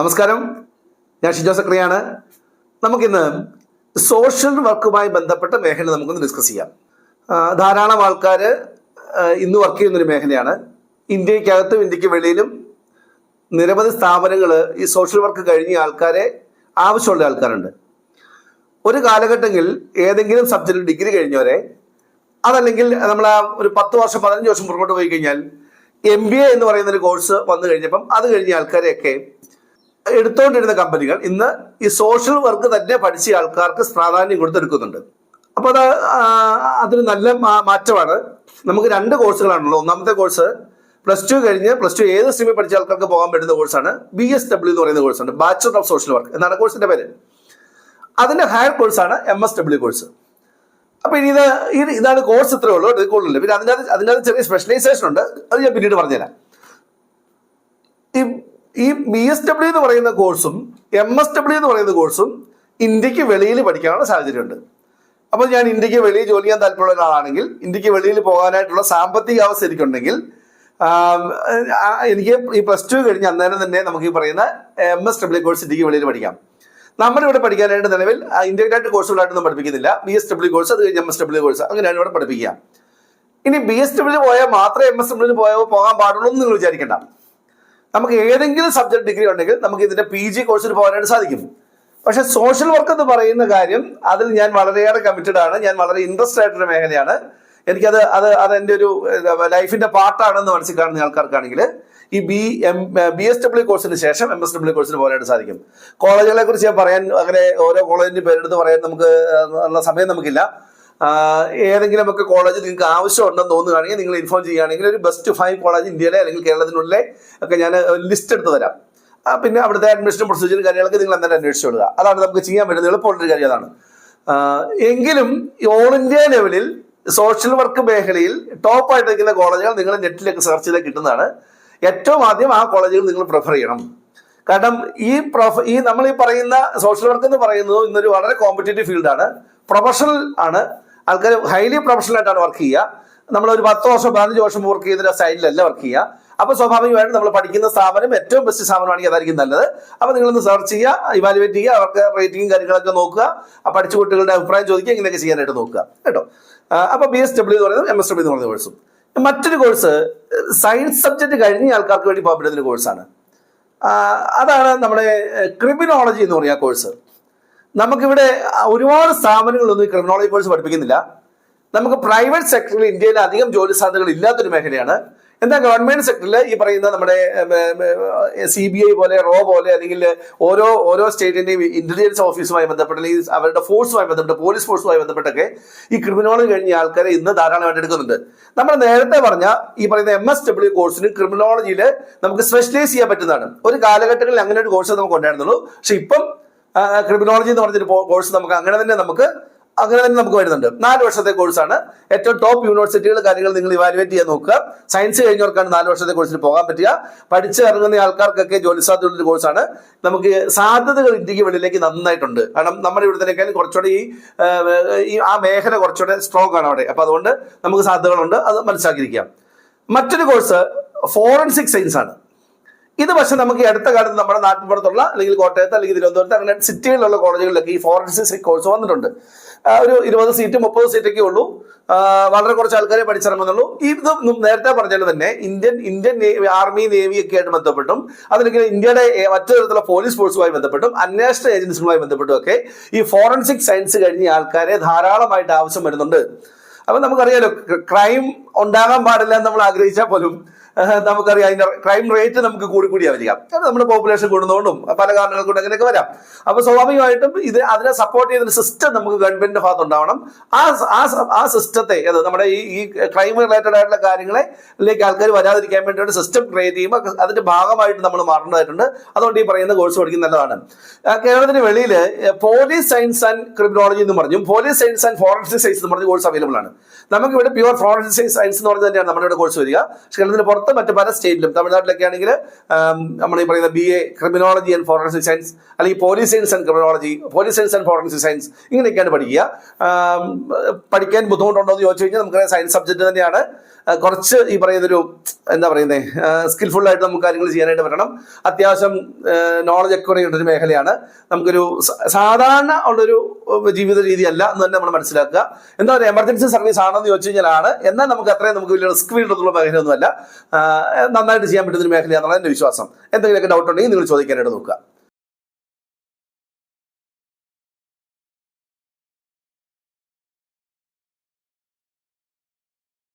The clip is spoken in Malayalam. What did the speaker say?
നമസ്കാരം. ഞാൻ ഷിജോ സക്രിയാണ്. നമുക്കിന്ന് സോഷ്യൽ വർക്കുമായി ബന്ധപ്പെട്ട മേഖല നമുക്കൊന്ന് ഡിസ്കസ് ചെയ്യാം. ധാരാളം ആൾക്കാർ ഇന്ന് വർക്ക് ചെയ്യുന്നൊരു മേഖലയാണ്. ഇന്ത്യക്കകത്തും ഇന്ത്യയ്ക്ക് വെളിയിലും നിരവധി സ്ഥാപനങ്ങൾ ഈ സോഷ്യൽ വർക്ക് കഴിഞ്ഞ ആൾക്കാരെ ആവശ്യമുള്ള ആൾക്കാരുണ്ട്. ഒരു കാലഘട്ടങ്ങളിൽ ഏതെങ്കിലും സബ്ജക്റ്റിൽ ഡിഗ്രി കഴിഞ്ഞവരെ അതല്ലെങ്കിൽ നമ്മൾ ആ ഒരു പത്ത് വർഷം പതിനഞ്ച് വർഷം പുറകോട്ട് പോയി കഴിഞ്ഞാൽ എം ബി എ എന്ന് പറയുന്ന ഒരു കോഴ്സ് വന്നു കഴിഞ്ഞപ്പം അത് കഴിഞ്ഞ ആൾക്കാരെയൊക്കെ എടുത്തുകൊണ്ടിരുന്ന കമ്പനികൾ ഇന്ന് ഈ സോഷ്യൽ വർക്ക് തന്നെ പഠിച്ച ആൾക്കാർക്ക് പ്രാധാന്യം കൊടുത്തെടുക്കുന്നുണ്ട്. അപ്പോൾ അത് അതൊരു നല്ല മാറ്റമാണ്. നമുക്ക് രണ്ട് കോഴ്സുകളാണല്ലോ ഒന്നാമത്തെ കോഴ്സ് പ്ലസ് ടു കഴിഞ്ഞ് പ്ലസ് ടു ഏത് സ്ട്രീമിൽ പഠിച്ച ആൾക്കാർക്ക് പോകാൻ പറ്റുന്ന കോഴ്സാണ് ബി എസ് ഡബ്ല്യു എന്ന് പറയുന്ന കോഴ്സാണ്. ബാച്ചിലർ ഓഫ് സോഷ്യൽ വർക്ക് എന്നാണ് കോഴ്സിന്റെ പേര്? അതിന്റെ ഹയർ കോഴ്സാണ് എം എസ് ഡബ്ല്യു കോഴ്സ് അപ്പൊ ഇനി ഇത് ഇത് ഇതാണ് കോഴ്സ് ഇത്രേ ഉള്ളൂ. കൂടുതലില്ല പിന്നെ അതിനകത്ത് അതിനകത്ത് ചെറിയ സ്പെഷ്യലൈസേഷൻ ഉണ്ട്. അത് ഞാൻ പിന്നീട് പറഞ്ഞുതരാം. ഈ ഈ ബി എസ് ഡബ്ല്യു എന്ന് പറയുന്ന കോഴ്സും എം എസ് ഡബ്ല്യു എന്ന് പറയുന്ന കോഴ്സും ഇന്ത്യയ്ക്ക് വെളിയിൽ പഠിക്കാനുള്ള സാഹചര്യമുണ്ട്. അപ്പോൾ ഞാൻ ഇന്ത്യയ്ക്ക് വെളിയിൽ ജോലി ചെയ്യാൻ താല്പര്യമുള്ള ഒരാളാണെങ്കിൽ ഇന്ത്യയ്ക്ക് വെളിയിൽ പോകാനായിട്ടുള്ള സാമ്പത്തിക അവസ്ഥ എനിക്കുണ്ടെങ്കിൽ എനിക്ക് ഈ പ്ലസ് ടു കഴിഞ്ഞ് അന്നേരം തന്നെ നമുക്ക് ഈ പറയുന്ന എം എസ് ഡബ്ല്യു കോഴ്സ് ഇന്ത്യയ്ക്ക് വെളിയിൽ പഠിക്കാം. നമ്മളിവിടെ പഠിക്കാനായിട്ട് നിലവിൽ ഇന്ത്യയിലായിട്ട് കോഴ്സുകളായിട്ടൊന്നും പഠിപ്പിക്കുന്നില്ല. ബി എസ് ഡബ്ല്യു കോഴ്സ് അത് കഴിഞ്ഞ് എം എസ് ഡബ്ല്യു കോഴ്സ് അങ്ങനെയാണ് ഇവിടെ പഠിപ്പിക്കുക. ഇനി ബി എസ് ഡബ്ല്യു പോയാൽ മാത്രമേ എം എസ് ഡബ്ല്യു പോയാൽ പോകാൻ പാടുള്ളൂ എന്ന് നിങ്ങൾ വിചാരിക്കണ്ട. നമുക്ക് ഏതെങ്കിലും സബ്ജക്ട് ഡിഗ്രി ഉണ്ടെങ്കിൽ നമുക്ക് ഇതിന്റെ പി ജി കോഴ്സിന് പോകാനായിട്ട് സാധിക്കും. പക്ഷെ സോഷ്യൽ വർക്ക് എന്ന് പറയുന്ന കാര്യം അതിൽ ഞാൻ വളരെയേറെ കമ്മിറ്റഡ് ആണ്. ഞാൻ വളരെ ഇൻട്രസ്റ്റ് ആയിട്ടൊരു മേഖലയാണ്. എനിക്കത് അത് അത് എന്റെ ഒരു ലൈഫിന്റെ പാർട്ടാണെന്ന് മനസ്സിൽ കാണുന്ന ആൾക്കാർക്കാണെങ്കിൽ ഈ B M B S W കോഴ്സിന് ശേഷം എം എസ് ഡബ്ല്യു കോഴ്സിന് പോകാനായിട്ട് സാധിക്കും. കോളേജുകളെ കുറിച്ച് ഞാൻ പറയാൻ അങ്ങനെ ഓരോ കോളേജിന്റെ പേരെടുത്ത് പറയാൻ നമുക്ക് ഉള്ള സമയം നമുക്കില്ല. ഏതെങ്കിലും ഒക്കെ കോളേജ് നിങ്ങൾക്ക് ആവശ്യം ഉണ്ടെന്ന് തോന്നുകയാണെങ്കിൽ നിങ്ങൾ ഇൻഫോം ചെയ്യുകയാണെങ്കിൽ ഒരു ബെസ്റ്റ് ഫൈവ് കോളേജ് ഇന്ത്യയിലെ അല്ലെങ്കിൽ കേരളത്തിനുള്ളിലെ ഒക്കെ ഞാൻ ലിസ്റ്റ് എടുത്ത് തരാം. പിന്നെ അവിടുത്തെ അഡ്മിഷൻ പ്രൊസീജിയർ കാര്യങ്ങളൊക്കെ നിങ്ങൾ അന്നേരം അന്വേഷിച്ചു കൊടുക്കുക അതാണ് നമുക്ക് ചെയ്യാൻ പറ്റുന്ന എളുപ്പമുള്ളൊരു കാര്യം അതാണ്. എങ്കിലും ഓൾ ഇന്ത്യ ലെവലിൽ സോഷ്യൽ വർക്ക് മേഖലയിൽ ടോപ്പായിട്ട് നിൽക്കുന്ന കോളേജുകൾ നിങ്ങൾ നെറ്റിലൊക്കെ സെർച്ച് ചെയ്താൽ കിട്ടുന്നതാണ്. ഏറ്റവും ആദ്യം ആ കോളേജുകൾ നിങ്ങൾ പ്രിഫർ ചെയ്യണം. കാരണം ഈ പ്രൊഫ ഈ നമ്മൾ ഈ പറയുന്ന സോഷ്യൽ വർക്ക് എന്ന് പറയുന്നത് ഇന്നൊരു വളരെ കോമ്പറ്റേറ്റീവ് ഫീൽഡാണ് പ്രൊഫഷണൽ ആണ്. ആൾക്കാർ ഹൈലി പ്രൊഫഷണൽ ആയിട്ടാണ് വർക്ക് ചെയ്യുക. നമ്മൾ ഒരു പത്ത് വർഷം പതിനഞ്ച് വർഷം വർക്ക് ചെയ്യുന്ന സൈഡിലല്ല വർക്ക് ചെയ്യുക. അപ്പൊ സ്വാഭാവികമായിട്ടും നമ്മൾ പഠിക്കുന്ന സ്ഥാപനം ഏറ്റവും ബെസ്റ്റ് സ്ഥാപനമാണെങ്കിൽ അതായിരിക്കും നല്ലത്. അപ്പൊ നിങ്ങളൊന്ന് സെർച്ച് ചെയ്യുക ഇവാലുവേറ്റ് ചെയ്യുക അവർക്ക് റേറ്റിംഗും കാര്യങ്ങളൊക്കെ നോക്കുക. ആ പഠിച്ച കുട്ടികളുടെ അഭിപ്രായം ചോദിക്കുക ഇങ്ങനെയൊക്കെ ചെയ്യാനായിട്ട് നോക്കുക. കേട്ടോ? അപ്പോൾ അപ്പൊ ബി എസ് ഡബ്ല്യു എന്ന് പറയുന്നത് എം എസ് ഡബ്ല്യു എന്ന് പറയുന്ന കോഴ്സും മറ്റൊരു കോഴ്സ് സയൻസ് സബ്ജക്ട് കഴിഞ്ഞ ആൾക്കാർക്ക് വേണ്ടി പോകാൻ കോഴ്സാണ് അതാണ് നമ്മുടെ ക്രിമിനോളജി എന്ന് പറയുന്ന കോഴ്സ് നമുക്കിവിടെ ഒരുപാട് സ്ഥാപനങ്ങളൊന്നും ഈ ക്രിമിനോളജി കോഴ്സ് പഠിപ്പിക്കുന്നില്ല. നമുക്ക് പ്രൈവറ്റ് സെക്ടറിൽ ഇന്ത്യയിൽ അധികം ജോലി സാധ്യതകൾ ഇല്ലാത്തൊരു മേഖലയാണ്. എന്നാൽ ഗവൺമെന്റ് സെക്ടറിൽ ഈ പറയുന്ന നമ്മുടെ സി ബി ഐ പോലെ റോ പോലെ അല്ലെങ്കിൽ ഓരോ ഓരോ സ്റ്റേറ്റിന്റെയും ഇന്റലിജൻസ് ഓഫീസുമായി ബന്ധപ്പെട്ട് അല്ലെങ്കിൽ അവരുടെ ഫോഴ്സുമായി ബന്ധപ്പെട്ട് പോലീസ് ഫോഴ്സുമായി ബന്ധപ്പെട്ടൊക്കെ ഈ ക്രിമിനോളജി കഴിഞ്ഞ ആൾക്കാരെ ഇന്ന് ധാരാളമായിട്ട് എടുക്കുന്നുണ്ട്. നമ്മൾ നേരത്തെ പറഞ്ഞ ഈ പറയുന്ന എം എസ് ഡബ്ല്യു കോഴ്സിന് ക്രിമിനോളജിയിൽ നമുക്ക് സ്പെഷ്യലൈസ് ചെയ്യാൻ പറ്റുന്നതാണ്. ഒരു കാലഘട്ടങ്ങളിൽ അങ്ങനെ ഒരു കോഴ്സ് നമുക്ക് ഉണ്ടായിരുന്നുള്ളൂ. പക്ഷെ ഇപ്പം ക്രിമിനോളജി എന്ന് പറഞ്ഞൊരു കോഴ്സ് നമുക്ക് അങ്ങനെ തന്നെ നമുക്ക് അങ്ങനെ തന്നെ നമുക്ക് വരുന്നുണ്ട്. നാല് വർഷത്തെ കോഴ്സാണ് ഏറ്റവും ടോപ്പ് യൂണിവേഴ്സിറ്റികൾ കാര്യങ്ങൾ നിങ്ങൾ ഇവാലുവേറ്റ് ചെയ്യാൻ നോക്കുക. സയൻസ് കഴിഞ്ഞവർക്കാണ് നാല് വർഷത്തെ കോഴ്സിൽ പോകാൻ പറ്റുക. പഠിച്ച് ഇറങ്ങുന്ന ആൾക്കാർക്കൊക്കെ ജോലി സാധ്യതയുള്ള കോഴ്സാണ് നമുക്ക് സാധ്യതകൾ ഇന്ത്യയ്ക്ക് വെളിയിലേക്ക് നന്നായിട്ടുണ്ട്. കാരണം നമ്മുടെ ഇവിടുത്തേക്കാളും കുറച്ചുകൂടെ ഈ ആ, ഈ ആ മേഖല കുറച്ചുകൂടെ സ്ട്രോങ് ആണ് അവിടെ. അപ്പൊ അതുകൊണ്ട് നമുക്ക് സാധ്യതകളുണ്ട്. അത് മനസ്സിലാക്കിയിരിക്കാം മറ്റൊരു കോഴ്സ് ഫോറൻസിക് സയൻസ് ആണ്. ഇത് പക്ഷെ നമുക്ക് അടുത്ത കാലത്ത് നമ്മുടെ നാട്ടിൻപുറത്തുള്ള അല്ലെങ്കിൽ കോട്ടയത്ത് അല്ലെങ്കിൽ തിരുവനന്തപുരത്ത് അങ്ങനെ സിറ്റികളിലുള്ള കോളേജുകളിലൊക്കെ ഈ ഫോറൻസിക് കോഴ്സ് വന്നിട്ടുണ്ട്. ഒരു ഇരുപത് സീറ്റ് മുപ്പത് സീറ്റൊക്കെ ഉള്ളൂ. വളരെ കുറച്ച് ആൾക്കാരെ പഠിച്ചിറങ്ങുന്നുള്ളൂ. ഇത് നേരത്തെ പറഞ്ഞാൽ തന്നെ ഇന്ത്യൻ ഇന്ത്യൻ ആർമി നേവി ഒക്കെ ആയിട്ട് ബന്ധപ്പെട്ടും അതല്ലെങ്കിൽ ഇന്ത്യയുടെ മറ്റു തരത്തിലുള്ള പോലീസ് ഫോഴ്സുമായി ബന്ധപ്പെട്ടും അന്വേഷണ ഏജൻസികളുമായി ബന്ധപ്പെട്ടും ഒക്കെ ഈ ഫോറൻസിക് സയൻസ് കഴിഞ്ഞ ആൾക്കാരെ ധാരാളമായിട്ട് ആവശ്യം വരുന്നുണ്ട്. അപ്പൊ നമുക്കറിയാലോ ക്രൈം ഉണ്ടാകാൻ പാടില്ല എന്ന് നമ്മൾ ആഗ്രഹിച്ചാൽ പോലും നമുക്കറിയാം അതിന്റെ ക്രൈം റേറ്റ് നമുക്ക് കൂടി കൂടിയാ വരിക കാരണം നമ്മുടെ പോപ്പുലേഷൻ കൂടുന്നതുകൊണ്ടും പല കാരണങ്ങൾ കൊണ്ട് അങ്ങനെയൊക്കെ വരാം. അപ്പൊ സ്വാഭാവികമായിട്ടും ഇത് അതിനെ സപ്പോർട്ട് ചെയ്യുന്ന സിസ്റ്റം നമുക്ക് ഗവൺമെന്റിന്റെ ഭാഗത്ത് ഉണ്ടാവണം. ആ ആ സിസ്റ്റത്തെ അത് നമ്മുടെ ഈ ഈ ക്രൈം റിലേറ്റഡ് ആയിട്ടുള്ള കാര്യങ്ങളെ ലേക്ക് ആൾക്കാർ വരാതിരിക്കാൻ വേണ്ടി ഒരു സിസ്റ്റം ക്രിയേറ്റ് ചെയ്യുമ്പോൾ അതിന്റെ ഭാഗമായിട്ട് നമ്മൾ മാറേണ്ടതായിട്ടുണ്ട്. അതുകൊണ്ട് ഈ പറയുന്ന കോഴ്സ് പഠിക്കുന്ന നല്ലതാണ്. കേരളത്തിന് വെളിയിൽ പോലീസ് സയൻസ് ആൻഡ് ക്രിമിനോളജി എന്ന് പറഞ്ഞു police science and forensic science എന്ന് പറഞ്ഞ കോഴ്സ് അവൈലബിൾ ആണ്. നമുക്ക് ഇവിടെ പ്യുവർ ഫോറൻസിക് സയൻസ് എന്ന് പറഞ്ഞു തന്നെയാണ് നമ്മുടെ ഇവിടെ കോഴ്സ് വരിക. കേരളത്തിന് പുറത്ത് പുറത്ത് മറ്റു പല സ്റ്റേറ്റിലും തമിഴ്നാട്ടിലൊക്കെ ആണെങ്കിൽ നമ്മൾ ഈ പറയുന്ന B A criminology and forensic science അല്ലെങ്കിൽ police science and criminology police science and forensic science ഇങ്ങനെയൊക്കെയാണ് പഠിക്കുക. പഠിക്കാൻ ബുദ്ധിമുട്ടുണ്ടോ എന്ന് ചോദിച്ചു കഴിഞ്ഞാൽ നമുക്ക് സയൻസ് സബ്ജക്റ്റ് തന്നെയാണ്. കുറച്ച് ഈ പറയുന്നൊരു എന്താ പറയുന്നത് സ്കിൽഫുൾ ആയിട്ട് നമുക്ക് കാര്യങ്ങൾ ചെയ്യാനായിട്ട് പറ്റണം. അത്യാവശ്യം നോളജ് ഒക്കെ ഉള്ള ഒരു മേഖലയാണ്. നമുക്കൊരു സാധാരണ ഉള്ളൊരു ജീവിത രീതിയല്ല എന്ന് തന്നെ നമ്മൾ മനസ്സിലാക്കുക. എന്താ പറയുക എമർജൻസി സർവീസ് ആണെന്ന് ചോദിച്ചു കഴിഞ്ഞാലാണ് എന്നാൽ നമുക്ക് അത്രയും നമുക്ക് വലിയ റിസ്ക് ഫീൽഡുള്ള മേഖലയൊന്നുമല്ല. നന്നായിട്ട് ചെയ്യാൻ പറ്റുന്ന ഒരു മേഖലയാണെന്നുള്ള എന്റെ വിശ്വാസം. എന്തെങ്കിലുമൊക്കെ ഡൗട്ട് ഉണ്ടെങ്കിൽ നിങ്ങൾ ചോദിക്കാനായിട്ട് നോക്കുക.